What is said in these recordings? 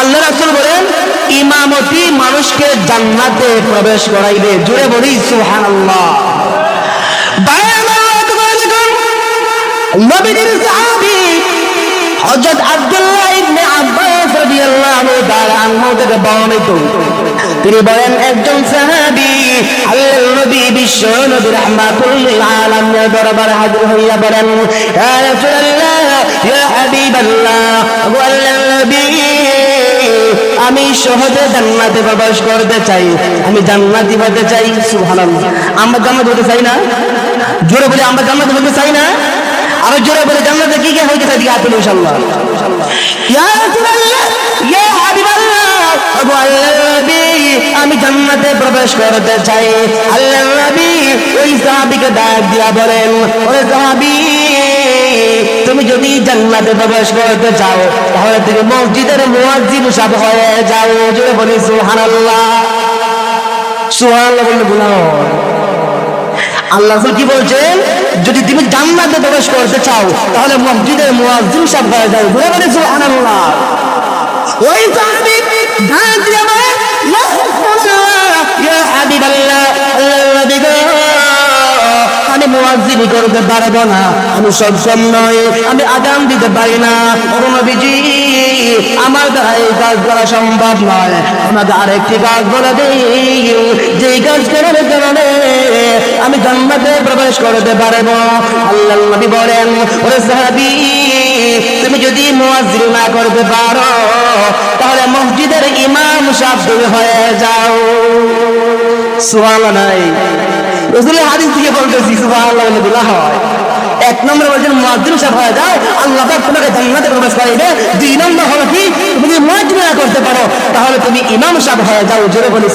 আল্লাহ রাসূল বলেন, ইমামতি মানুষকে জান্নাতে প্রবেশ করাইবে। জুড়ে বলি থেকে বর্ণিত, তিনি বলেন, একজন সাহাবী বিশ্ব আমি সহজে জান্নাতে প্রবেশ করতে চাই। আমি জান্নাতি হতে চাই, সুবহানাল্লাহ। আমরা জান্নাত হতে চাই না? জোরে বলে আমরা জান্নাত হতে চাই না? আরও জোরে বলে জান্নাতে কি কি হইতে চাই দিকে আল্লাহবি আমি জান্নাতে প্রবেশ করতে চাই। আল্লাহ নবী, ওই সাহাবীকে ডাক দিয়া বলেন ওই সাহাবী তুমি যদি জান্নাতে প্রবেশ করতে চাও, তাহলে তুমি মসজিদের মুয়াজ্জিন সাহেব হয়ে যাও। জোরে বলি, সুবহানাল্লাহ। সুবহানাল্লাহ গুনাহ আল্লাহ কি বলছেন? যদি তুমি জান্নাতে প্রবেশ করতে চাও, তাহলে মসজিদের মুয়াজ্জিন সাহেব হয়ে যাও। জোরে বলি, সুবহানাল্লাহ। ওই দিয়া করতে পারব না। আমি সক্ষম আমি দিতে পারি না। আমার দ্বারা এই কাজ করা সম্ভব নয়। আমাকে আরেকটি কাজ বলে যে কাজ করার কারণে আমি প্রবেশ করতে পারব। আল্লাহ নবী বলেন, ওরে তুমি যদি মুয়াজ্জিনি না করতে পারো, তাহলে মসজিদের ইমাম সাহেব হয়ে যাও। সুবহানাল্লাহ। রসুলের হাদিস থেকে বলতেছি হয় এক নম্বর বলছেন হয়ে যাও আল্লাহ তোমাকে জান্নাতে প্রবেশ করাইবে দুই নম্বর হলো কি তুমি করতে পারো তাহলে তুমি ইমাম হয়ে যাও জোরে বলি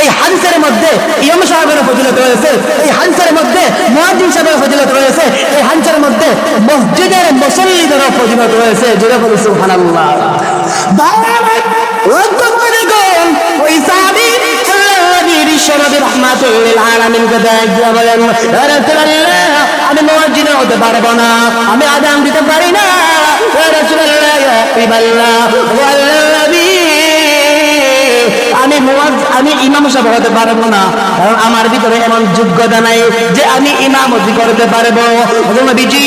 এই হাদিসের মধ্যে ইমাম সাহেবের ফজিলত রয়েছে এই হাদিসের মধ্যে মুয়াজ্জিন সাহেবের ফজিলত রয়েছে এই হাদিসের মধ্যে মসজিদের মুসল্লিদেরও ফজিলত রয়েছে জোরে বলি সুবহানাল্লাহ বাবা আমি হতে পারব না, আমি দিতে আমি ইমাম হতে পারব না, কারণ আমার ভিতরে এমন যোগ্যতা নাই যে আমি ইমামতি করতে পারব। নবীজি,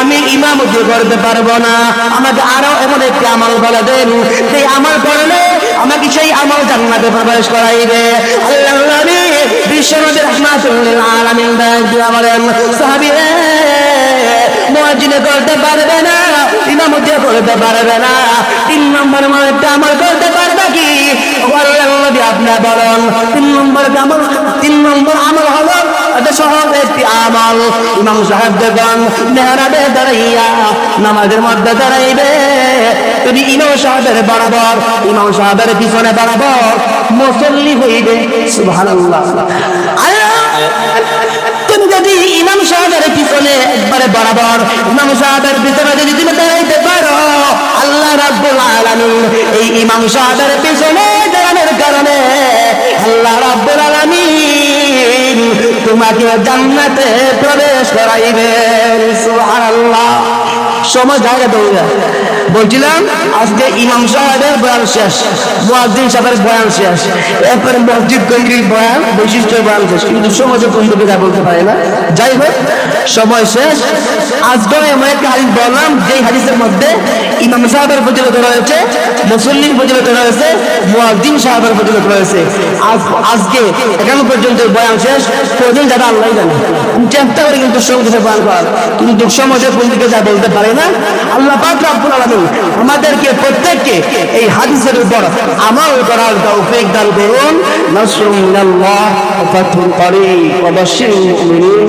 আমি ইমামতি করতে পারব না। আমাকে আরও এমন একটি আমল বলে দেন সেই আমল করলে আমাকে সেই আমল জান্নাতে প্রবেশ করাইবে। আল্লাহ নবী আলামিন করতে পারবে না করতে পারবে না, তিন নম্বর একটা আমল করতে পারবে কি? নবী আপনি বলেন, তিন নম্বর আমল, তিন নম্বর আমল হলো আমল। ইমাম সাহেব দেখুন মেহরাবে দাঁড়াইয়া নামাজের মধ্যে দাঁড়াইবে। তুমি ইমাম সাহেবের বরাবর, ইমাম সাহেবের পিছনে বরাবর, মুসল্লি হইবে, সুবহানাল্লাহ। তুমি যদি ইমাম সাহেবের পিছনে একবারে বরাবর, ইমাম সাহেবের পিছনে যদি তুমি দাঁড়াইতে পারো, আল্লাহ রাব্বুল আলামিন এই ইমাম সাহেবের পিছনে দাঁড়ানোর কারণে আল্লাহ রাব্বুল আলামিন তোমাকে জান্নাতে প্রবেশ করাইবেন, সুবহানাল্লাহ। সময় জায়গা দৌড়া। বলছিলাম, আজকে ইমাম সাহেবের বয়ান শেষ, মুয়াজ্জিন সাহেবের বয়ান শেষ। এরপরে মসজিদ কেন্দ্রিক বয়ান বৈশিষ্ট্য বয়ান শেষ। কিন্তু সমাজে কোন বিদা বলতে পারে না। যাই হোক সময় শেষ। আজকে এমন একটা হাদিস বললাম, যেই হাদিসের মধ্যে ইমাম সাহেবের ফজিলত রয়েছে, মুসল্লির ফজিলত রয়েছে, মুয়াজ্জিন সাহেবের ফজিলত রয়েছে। আজ আজকে এখানে পর্যন্ত বয়ান শেষ। কোনদিন যারা আল্লাহ জানে। চেষ্টা করে কিন্তু সঙ্গে বয়ান করার। কিন্তু সমাজে কোন দিকে যা বলতে পারে না, আল্লাহ পাক রব্বুল আলামিন আমাদেরকে, প্রত্যেককে এই হাদিসের উপর আমল করার তৌফিক দান করুন। ওয়া ফাতহুন করিম ওয়া বাশশিরিল মুমিনিন।